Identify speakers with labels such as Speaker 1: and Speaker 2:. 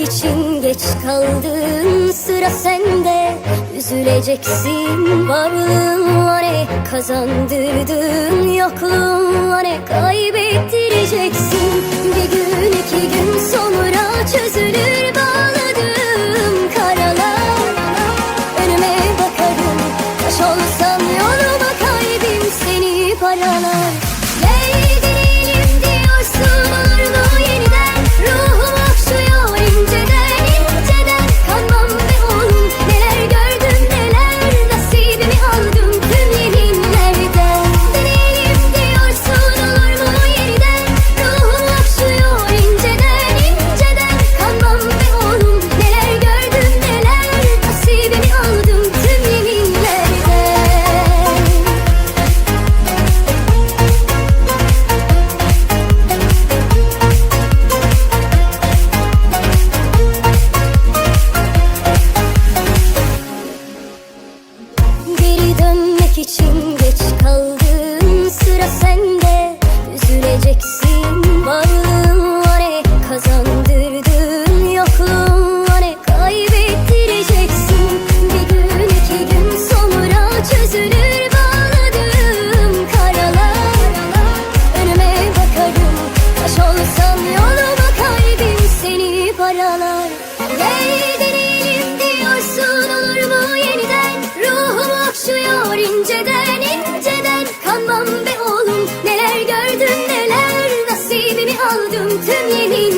Speaker 1: için geç kaldın. Sıra sende Üzüleceksin. Varlığın var ne kazandırdın? Yokluğun ne kaybettireceksin? Bir gün iki gün sonra çözülür bağladığım karalar. Önüme bakarım taş olsam yoluma Yoluma kalbim seni paralar. Hey deneyelim diyorsun olur mu yeniden? Ruhum okşuyor inceden inceden. Kanmam be oğlum neler gördüm neler Nasibimi aldım tüm yemin